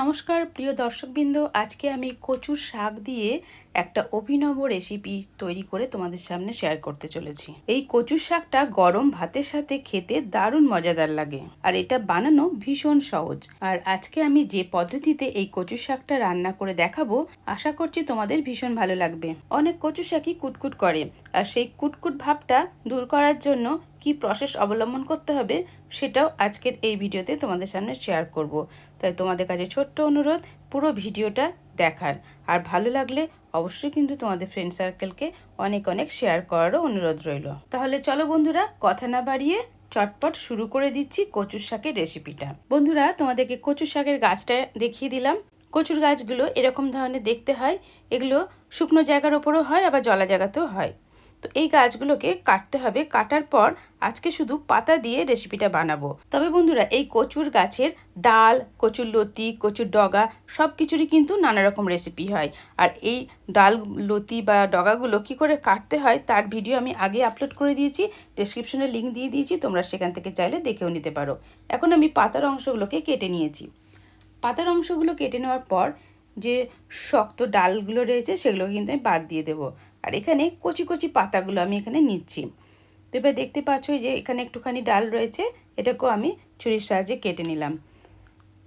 নমস্কার প্রিয় দর্শকবৃন্দ। আজকে আমি কচুর শাক দিয়ে একটা অভিনব রেসিপি তৈরি করে তোমাদের সামনে শেয়ার করতে চলেছি। এই কচুর শাকটা গরম ভাতের সাথে খেতে দারুণ মজাদার লাগে। আর এটা বানানো ভীষণ সহজ। আর আজকে আমি যে পদ্ধতিতে এই কচু শাকটা রান্না করে দেখাবো, আশা করছি তোমাদের ভীষণ ভালো লাগবে। অনেক কচু শাকই কুটকুট করে। আর সেই কুটকুট ভাবটা দূর করার জন্য কি প্রসেস অবলম্বন করতে হবে, সেটাও আজকের এই ভিডিওতে তোমাদের সামনে শেয়ার করব। তাই তোমাদের কাছে ছোট্ট অনুরোধ, পুরো ভিডিওটা দেখার। আর ভালো লাগলে অবশ্যই কিন্তু তোমাদের ফ্রেন্ড সার্কেলকে অনেক অনেক শেয়ার করারও অনুরোধ রইল। তাহলে চলো বন্ধুরা, কথা না বাড়িয়ে চটপট শুরু করে দিচ্ছি কচুর শাকের রেসিপিটা বন্ধুরা, তোমাদেরকে কচুর শাকের গাছটা দেখিয়ে দিলাম। কচুর গাছগুলো এরকম ধরনের দেখতে হয়। এগুলো শুকনো জায়গার ওপরও হয়, আবার জলা জায়গাতেও হয়। তো এই গাছগুলোকে কাটতে হবে। কাটার পর আজকে শুধু পাতা দিয়ে রেসিপিটা বানাবো। তবে বন্ধুরা, এই কচুর গাছের ডাল, কচুর লতি, কচুর ডগা সব কিছুরই কিন্তু নানা রকম রেসিপি হয়। আর এই ডাল, লতি বা ডগাগুলো কি করে কাটতে হয় তার ভিডিও আমি আগে আপলোড করে দিয়েছি। ডিসক্রিপশনে লিঙ্ক দিয়ে দিয়েছি, তোমরা সেখান থেকে চাইলে দেখেও নিতে পারো। এখন আমি পাতার অংশগুলোকে কেটে নিয়েছি। পাতার অংশগুলো কেটে নেওয়ার পর যে শক্ত ডালগুলো রয়েছে সেগুলো কিন্তু আমি বাদ দিয়ে দেবো। আর এখানে কচি কচি পাতাগুলো আমি এখানে নিচ্ছি। তো এবার দেখতে পাচ্ছ যে এখানে একটুখানি ডাল রয়েছে, এটাকেও আমি ছুরির সাহায্যে কেটে নিলাম।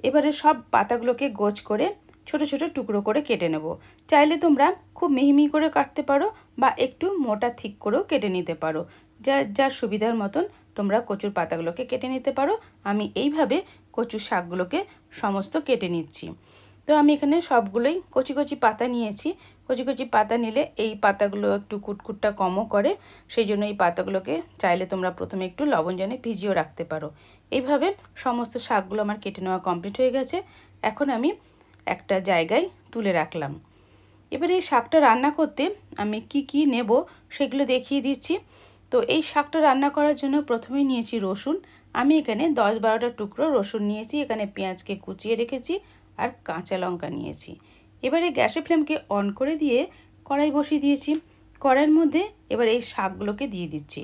এবারে সব পাতাগুলোকে গোছ করে ছোট ছোট টুকরো করে কেটে নেব। চাইলে তোমরা খুব মিহিমি করে কাটতে পারো বা একটু মোটা ঠিক করেও কেটে নিতে পারো। যা যার সুবিধার মতন তোমরা কচুর পাতাগুলোকে কেটে নিতে পারো। আমি এইভাবে কচুর শাকগুলোকে সমস্ত কেটে নিচ্ছি। তো আমি এখানে সবগুলোই কচি কচি পাতা নিয়েছি। কচি কচি পাতা নিলে এই পাতাগুলো একটু কুটকুটটা কমও করে, সেই জন্য এই পাতাগুলোকে চাইলে তোমরা প্রথমে একটু লবণ জানে ভিজিয়েও রাখতে পারো। এইভাবে সমস্ত শাকগুলো আমার কেটে নেওয়া কমপ্লিট হয়ে গেছে। এখন আমি একটা জায়গায় তুলে রাখলাম। এবারে এই শাকটা রান্না করতে আমি কি কি নেব সেগুলো দেখিয়ে দিচ্ছি। তো এই শাকটা রান্না করার জন্য প্রথমেই নিয়েছি রসুন। আমি এখানে দশ বারোটা টুকরো রসুন নিয়েছি। এখানে পেঁয়াজকে কুচিয়ে রেখেছি আর কাঁচা লঙ্কা নিয়েছি। এবারে গ্যাসের ফ্লেমকে অন করে দিয়ে কড়াই বসিয়ে দিয়েছি। কড়াইয়ের মধ্যে এবার এই শাকগুলোকে দিয়ে দিচ্ছি।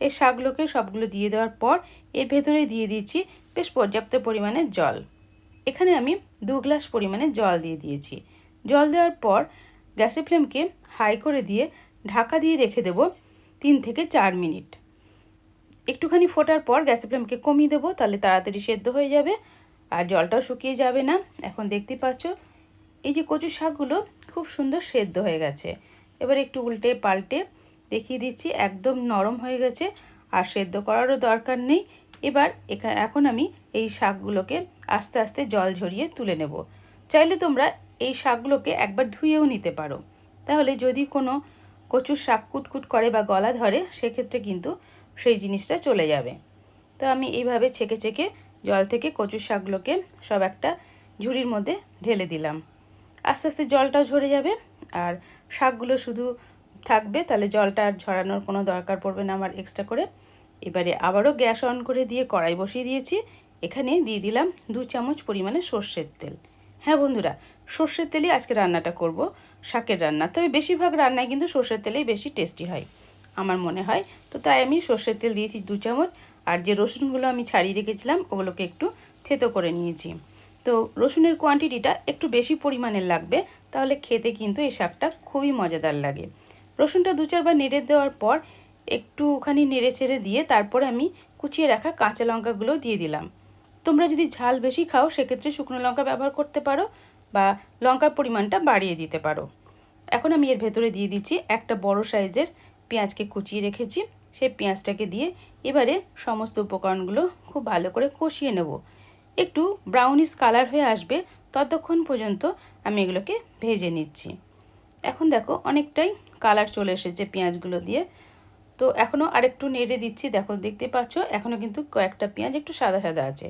এই শাকগুলোকে সবগুলো দিয়ে দেওয়ার পর এর ভেতরে দিয়ে দিচ্ছি বেশ পর্যাপ্ত পরিমাণে জল। এখানে আমি দু গ্লাস পরিমাণে জল দিয়ে দিয়েছি। জল দেওয়ার পর গ্যাসের ফ্লেমকে হাই করে দিয়ে ঢাকা দিয়ে রেখে দেব তিন থেকে চার মিনিট। একটুখানি ফোটার পর গ্যাসের ফ্লেমকে কমিয়ে দেবো, তাহলে তাড়াতাড়ি সেদ্ধ হয়ে যাবে আর জলটাও শুকিয়ে যাবে না। এখন দেখতে পাচ্ছ এই যে কচু শাকগুলো খুব সুন্দর সেদ্ধ হয়ে গেছে। এবার একটু উল্টে পাল্টে দেখিয়ে দিচ্ছি, একদম নরম হয়ে গেছে আর সেদ্ধ করারও দরকার নেই। এবার এখা, এখন আমি এই শাকগুলোকে আস্তে আস্তে জল ঝরিয়ে তুলে নেব। চাইলে তোমরা এই শাকগুলোকে একবার ধুয়েও নিতে পারো। তাহলে যদি কোনো কচুর শাক কুটকুট করে বা গলা ধরে, সেক্ষেত্রে কিন্তু সেই জিনিসটা চলে যাবে। তো আমি এইভাবে ছেঁকে ছেঁকে জল থেকে কচুর শাকগুলোকে সব একটা ঝুড়ির মধ্যে ঢেলে দিলাম। আস্তে আস্তে জলটাও ঝরে যাবে আর শাকগুলো শুধু থাকবে, তাহলে জলটা আর ঝরানোর কোনো দরকার পড়বে না আমার এক্সট্রা করে। এবারে আবারও গ্যাস অন করে দিয়ে কড়াই বসিয়ে দিয়েছি। এখানে দিয়ে দিলাম দু চামচ পরিমাণে সর্ষের তেল। হ্যাঁ বন্ধুরা, সর্ষের তেলই আজকে রান্নাটা করব, শাকের রান্না। তবে বেশিরভাগ রান্নায় কিন্তু সর্ষের তেলেই বেশি টেস্টি হয়, আমার মনে হয়। তো তাই আমি সর্ষের তেল দিয়েছি দু চামচ, আর যে রসুনগুলো আমি ছাড়িয়ে রেখেছিলাম, ওগুলোকে একটু থেতো করে নিয়েছি। তো রসুনের কোয়ান্টিটিটা একটু বেশি পরিমাণের লাগবে, তাহলে খেতে কিন্তু এই শাকটা খুবই মজাদার লাগে। রসুনটা দু চারবার নেড়ে দেওয়ার পর একটুখানি নেড়ে ছেড়ে দিয়ে তারপরে আমি কুচিয়ে রাখা কাঁচা লঙ্কাগুলো দিয়ে দিলাম। তোমরা যদি ঝাল বেশি খাও, সেক্ষেত্রে শুকনো লঙ্কা ব্যবহার করতে পারো বা লঙ্কার পরিমাণটা বাড়িয়ে দিতে পারো। এখন আমি এর ভেতরে দিয়ে দিচ্ছি একটা বড় সাইজের পেঁয়াজকে কুচিয়ে রেখেছি। সেই পেঁয়াজটাকে দিয়ে এবারে সমস্ত উপকরণগুলো খুব ভালো করে কষিয়ে নেব। একটু ব্রাউনিশ কালার হয়ে আসবে, ততক্ষণ পর্যন্ত আমি এগুলোকে ভেজে নিচ্ছি। এখন দেখো অনেকটাই কালার চলে এসেছে পেঁয়াজগুলো দিয়ে। তো এখনও আরেকটু নেড়ে দিচ্ছি, দেখো দেখতে পাচ্ছ এখনও কিন্তু কয়েকটা পেঁয়াজ একটু সাদা সাদা আছে।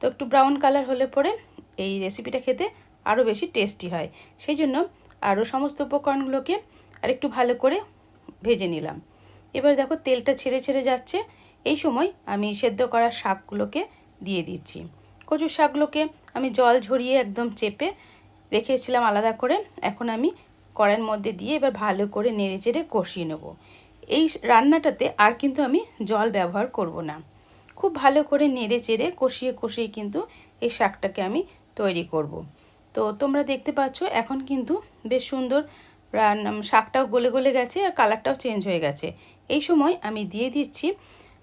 তো একটু ব্রাউন কালার হলে পরে এই রেসিপিটা খেতে আরও বেশি টেস্টি হয়। সেই জন্য আরও সমস্ত উপকরণগুলোকে আরেকটু ভালো করে ভেজে নিলাম। এবার দেখো তেলটা ছেড়ে ছেড়ে যাচ্ছে। এই সময় আমি সেদ্ধ করা শাকগুলোকে দিয়ে দিচ্ছি। কচুর শাকগুলোকে আমি জল ঝরিয়ে একদম চেপে রেখেছিলাম আলাদা করে। এখন আমি কড়াইয়ের মধ্যে দিয়ে এবার ভালো করে নেড়ে চেড়ে কষিয়ে নেব। এই রান্নাটাতে আর কিন্তু আমি জল ব্যবহার করব না। খুব ভালো করে নেড়ে চেড়ে কষিয়ে কষিয়ে কিন্তু এই শাকটাকে আমি তৈরি করব। তো তোমরা দেখতে পাচ্ছ, এখন কিন্তু বেশ সুন্দর রান্না শাকটাও গলে গলে গেছে আর কালারটাও চেঞ্জ হয়ে গেছে। এই সময় আমি দিয়ে দিচ্ছি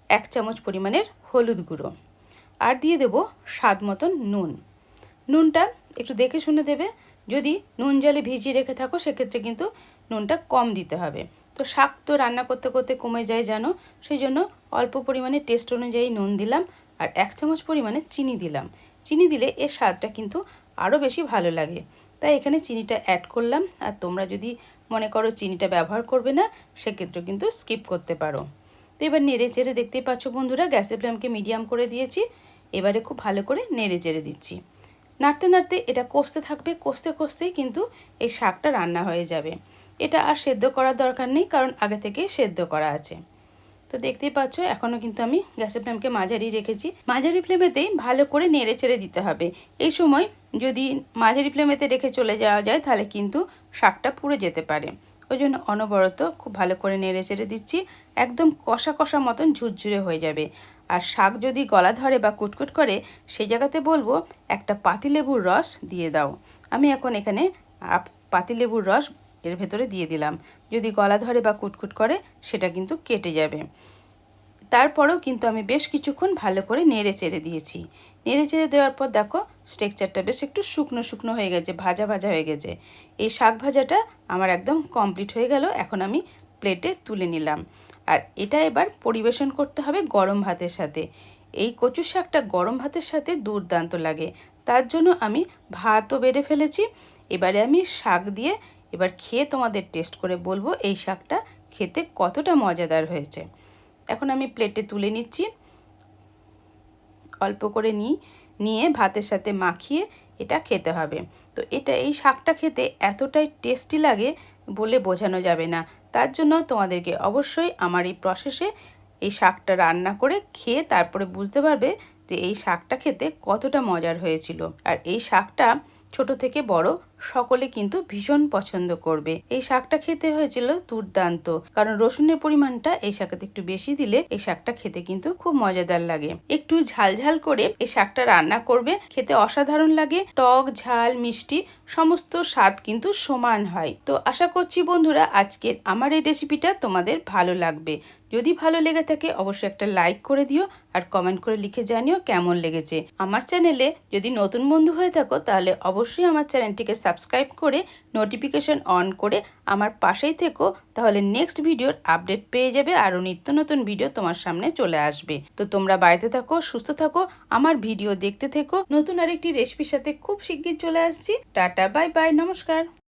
এক চামচ পরিমাণের হলুদ গুঁড়ো। আর দিয়ে দেব স্বাদ মতন নুন। নুনটা একটু দেখে শুনে দেবে। যদি নুন জলে ভিজিয়ে রেখে থাকো, সেক্ষেত্রে কিন্তু নুনটা কম দিতে হবে। তো শাক তো রান্না করতে করতে কমে যায়, জানো? সেই জন্য অল্প পরিমাণে টেস্ট অনুযায়ী নুন দিলাম আর এক চামচ পরিমাণে চিনি দিলাম। চিনি দিলে এর স্বাদটা কিন্তু আরও বেশি ভালো লাগে। তাই এখানে চিনিটা অ্যাড করলাম। আর তোমরা যদি মনে করো চিনিটা ব্যবহার করবে না, সেক্ষেত্রে কিন্তু স্কিপ করতে পারো। তো এবার নেড়ে চেড়ে দেখতেই পাচ্ছ বন্ধুরা, গ্যাসের ফ্লেমকে মিডিয়াম করে দিয়েছি। এবারে খুব ভালো করে নেড়ে চেড়ে দিচ্ছি। নাড়তে নাড়তে এটা কষতে থাকবে, কষতে কষতেই কিন্তু এই শাকটা রান্না হয়ে যাবে। এটা আর সেদ্ধ করার দরকার নেই, কারণ আগে থেকেই সেদ্ধ করা আছে। তো দেখতেই পাচ্ছ, এখনও কিন্তু আমি গ্যাসের ফ্লেমকে মাঝারি রেখেছি। মাঝারি ফ্লেমেতেই ভালো করে নেড়ে চেড়ে দিতে হবে। এই সময় যদি মাঝারি ফ্লেমেতে রেখে চলে যাওয়া যায়, তাহলে কিন্তু শাকটা পুড়ে যেতে পারে। ওই জন্য অনবরত খুব ভালো করে নেড়ে চেড়ে দিচ্ছি। একদম কষা কষা মতন ঝুরঝুরে হয়ে যাবে। আর শাক যদি গলা ধরে বা কুটকুট করে, সেই জায়গাতে বলব একটা পাতিলেবুর রস দিয়ে দাও। আমি এখন এখানে পাতিলেবুর রস এর ভেতরে দিয়ে দিলাম। যদি গলা ধরে বা কুটকুট করে, সেটা কিন্তু কেটে যাবে। তারপরেও কিন্তু আমি বেশ কিছুক্ষণ ভালো করে নেড়ে চেড়ে দিয়েছি। নেড়ে চেড়ে দেওয়ার পর দেখো স্ট্রেকচারটা বেশ একটু শুকনো শুকনো হয়ে গেছে, ভাজা ভাজা হয়ে গেছে। এই শাক ভাজাটা আমার একদম কমপ্লিট হয়ে গেল, এখন আমি প্লেটে তুলে নিলাম। আর এটা এবার পরিবেশন করতে হবে গরম ভাতের সাথে। এই কচু শাকটা গরম ভাতের সাথে দুর্দান্ত লাগে। তার জন্য আমি ভাতও বেড়ে ফেলেছি। এবারে আমি শাক দিয়ে এবার খেয়ে তোমাদের টেস্ট করে বলব এই শাকটা খেতে কতটা মজাদার হয়েছে। এখন আমি প্লেটে তুলে নিচ্ছি। অল্প করে নিই নিয়ে ভাতের সাথে মাখিয়ে এটা খেতে হবে। তো এটা, এই শাকটা খেতে এতটাই টেস্টি লাগে বলে বোঝানো যাবে না। তার জন্য তোমাদেরকে অবশ্যই আমার এই প্রসেসে এই শাকটা রান্না করে খেয়ে তারপরে বুঝতে পারবে যে এই শাকটা খেতে কতটা মজার হয়েছিল। আর এই শাকটা ছোট থেকে বড় সকলে কিন্তু ভীষণ পছন্দ করবে। এই শাকটা খেতে হয়েছিল দুর্দান্ত। কারণ রসুনের পরিমাণটা এই শাকাতে একটু বেশি দিলে এই শাকটা খেতে কিন্তু খুব মজাদার লাগে। একটু ঝাল ঝাল করে এই শাকটা রান্না করবে খেতে অসাধারণ লাগে। টক, ঝাল, মিষ্টি সমস্ত স্বাদ কিন্তু সমান হয়। তো আশা করছি বন্ধুরা, আজকের আমার এই রেসিপিটা তোমাদের ভালো লাগবে। যদি ভালো লেগে থাকে, অবশ্যই একটা লাইক করে দিও আর কমেন্ট করে লিখে জানিও কেমন লেগেছে। আমার চ্যানেলে যদি নতুন বন্ধু হয়ে থাকো, তাহলে অবশ্যই আমার চ্যানেলটিকে সাবস্ক্রাইব করে নোটিফিকেশন অন করে আমার পাশেই থেকো, তাহলে নেক্সট ভিডিওর আপডেট পেয়ে যাবে আরও নিত্য নতুন ভিডিও তোমার সামনে চলে আসবে। তো তোমরা বাড়িতে থাকো, সুস্থ থাকো, আমার ভিডিও দেখতে থেকো। নতুন আরেকটি রেসিপির সাথে খুব শিগগির চলে আসছি। টাটা বাই বাই নমস্কার।